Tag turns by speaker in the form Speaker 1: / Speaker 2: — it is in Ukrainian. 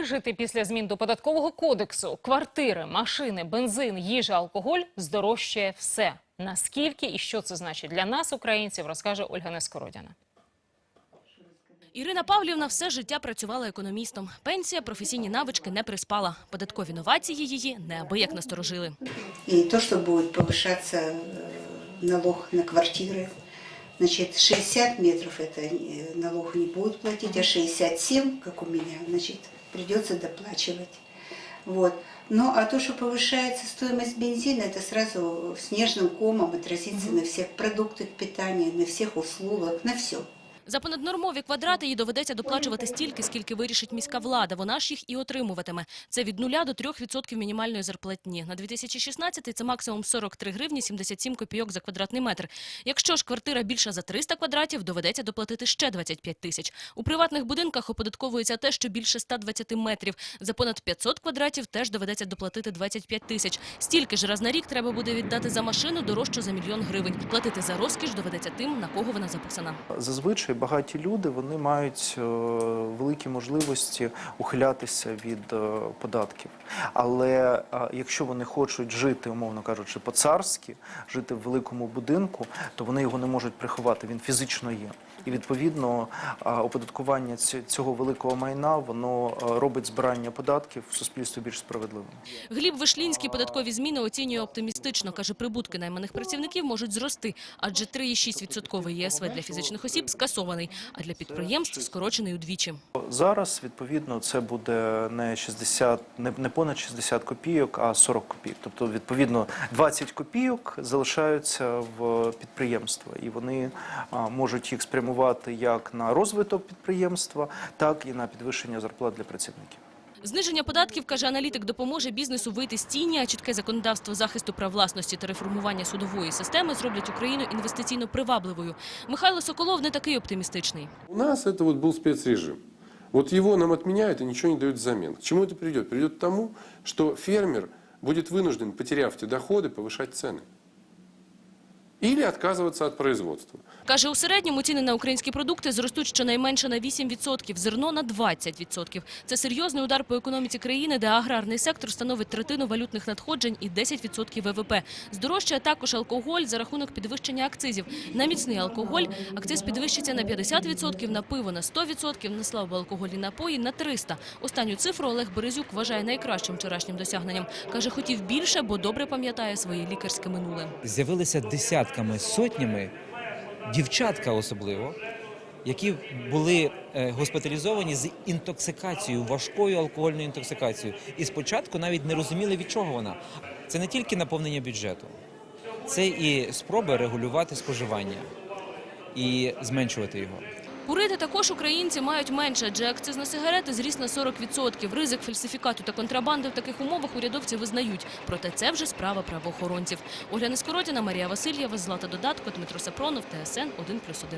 Speaker 1: вижити після змін до податкового кодексу? Квартири, машини, бензин, їжа, алкоголь здорожчає все. Наскільки і що це значить для нас, українців, розкаже Ольга Нескородяна.
Speaker 2: Ірина Павлівна все життя працювала економістом. Пенсія, професійні навички не приспала. Податкові новації її неабияк насторожили.
Speaker 3: И то, что будет повышаться э, налог на квартиры. Значит, 60 метров это э, налог не будут платить, а 67, как у меня, значит, Придется доплачивать. Вот. Ну, а то, что повышается стоимость бензина, это сразу снежным комом отразится на всех продуктах питания, на всех услугах, на все.
Speaker 2: За понаднормові квадрати їй доведеться доплачувати стільки, скільки вирішить міська влада. Вона ж їх і отримуватиме. Це від 0 до 3% мінімальної зарплатні. На 2016 це максимум 43 гривні 77 копійок за квадратний метр. Якщо ж квартира більша за 300 квадратів, доведеться доплатити ще 25 тисяч. У приватних будинках оподатковується те, що більше 120 метрів. За понад 500 квадратів теж доведеться доплатити 25 тисяч. Стільки ж раз на рік треба буде віддати за машину дорожчу за мільйон гривень. Платити за розкіш доведеться тим, на кого вона записана.
Speaker 4: Зазвичай багаті люди вони мають е, великі можливості ухилятися від е, податків. Але е, якщо вони хочуть жити, умовно кажучи, по-царськи, жити в великому будинку, то вони його не можуть приховати. Він фізично є. І відповідно оподаткування цього великого майна воно робить збирання податків в суспільстві більш справедливим.
Speaker 2: Гліб Вишлінський податкові зміни оцінює оптимістично. Каже, прибутки найманих працівників можуть зрости, адже 3,6% ЄСВ для фізичних осіб скасований, а для підприємств скорочений удвічі.
Speaker 4: Зараз відповідно це буде не 60, не, не понад 60 копійок, а 40 копійок. Тобто, відповідно, 20 копійок залишаються в підприємства, і вони можуть їх спрямувати як на розвиток підприємства, так і на підвищення зарплат для працівників.
Speaker 2: Зниження податків, каже аналітик, допоможе бізнесу вийти з тіні, а чітке законодавство захисту прав власності та реформування судової системи зроблять Україну інвестиційно привабливою. Михайло Соколов не такий оптимістичний.
Speaker 5: У нас это вот был спецрежим. Вот его нам отменяют и ничего не дают взамен. К чему это приведет? Приведет к тому, что фермер будет вынужден, потеряв те доходы, повышать цены. Или отказываться от производства.
Speaker 2: Каже, у середньому ціни на українські продукти зростуть щонайменше на 8%, зерно на 20%. Це серйозний удар по економіці країни, де аграрний сектор становить третину валютних надходжень і 10% ВВП. Здорожчає також алкоголь за рахунок підвищення акцизів. На міцний алкоголь акциз підвищиться на 50%, на пиво на 100%, на слабоалкогольні напої на 300%. Останню цифру Олег Березюк вважає найкращим вчорашнім досягненням. Каже, хотів більше, бо добре пам'ятає своє лікарське минуле.
Speaker 6: з'явилися десятками, сотнями, дівчатка особливо, які були е, госпіталізовані з інтоксикацією, важкою алкогольною інтоксикацією. І спочатку навіть не розуміли, від чого вона. Це не тільки наповнення бюджету, це і спроби регулювати споживання і зменшувати його.
Speaker 2: Курити також українці мають менше, адже акциз на сигарети зріс на 40%. Ризик фальсифікату та контрабанди в таких умовах урядовці визнають. Проте це вже справа правоохоронців. Оля Нескородіна, Марія Васильєва, Злата Додатко, Дмитро Сапронов, ТСН 1+,1.